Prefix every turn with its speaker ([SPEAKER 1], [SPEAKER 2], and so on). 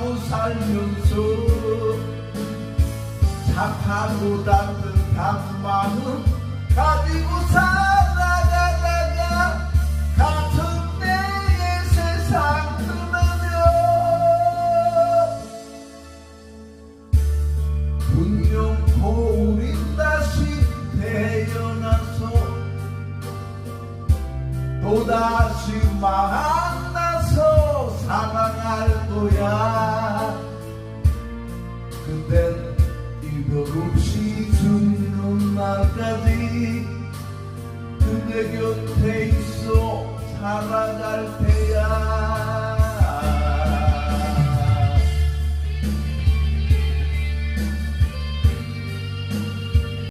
[SPEAKER 1] 살면서 착하고 따뜻한 마음 가지고 살아가다가 같은 때의 세상 흐르며 분명 우린 다시 태어나서 또다시 만나서 살아갈 거야 그땐 이별 없이 죽는 날까지 그대 곁에 있어 살아갈 테야